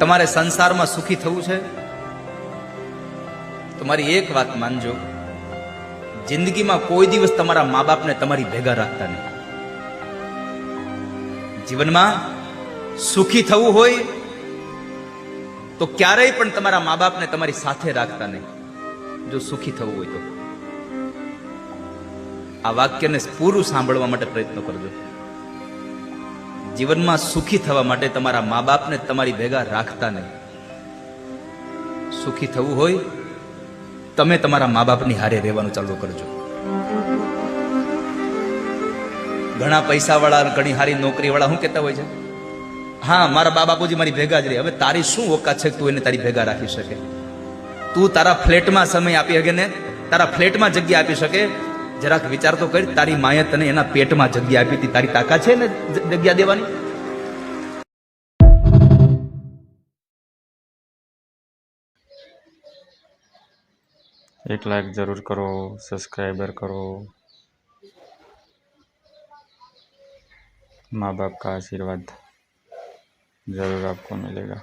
તમારે સંસારમાં સુખી થવું છે? તમારી એક વાત માનજો. જિંદગીમાં કોઈ દિવસ તમારા મા બાપને તમારી ભેગા રાખતા નહીં. જીવનમાં સુખી થવું હોય તો ક્યારેય પણ તમારા મા બાપને તમારી સાથે રાખતા નહીં. જો સુખી થવું હોય તો. આ વાક્યને પૂરું સાંભળવા માટે પ્રયત્ન કરજો. જીવનમાં સુખી થવા માટે તમારા મા બાપને તમારી ભેગા રાખતા નહીં. સુખી થવું હોય, તમે તમારા મા બાપની હારે રહેવાનું ચાલુ કરજો. ઘણા પૈસાવાળા ઘણી હારી નોકરીવાળા શું કહેતા હોય છે? હા, મારા બા બાપુજી મારી ભેગા જ રહે. હવે તારી શું ઓકાત છે તું એને તારી ભેગા રાખી શકે? તું તારા ફ્લેટમાં સમય આપી શકે ને? તારા ફ્લેટમાં જગ્યા આપી શકે? જરાક વિચાર તો કરી તારી માએ તને એના પેટમાં જગ્યા આપી હતી તારી તાકાત છે ને જ- જગ્યા દેવાની એક લાઈક ज़रूर करो सब्सक्राइबर करो माँ बाप का आशीर्वाद ज़रूर आपको मिलेगा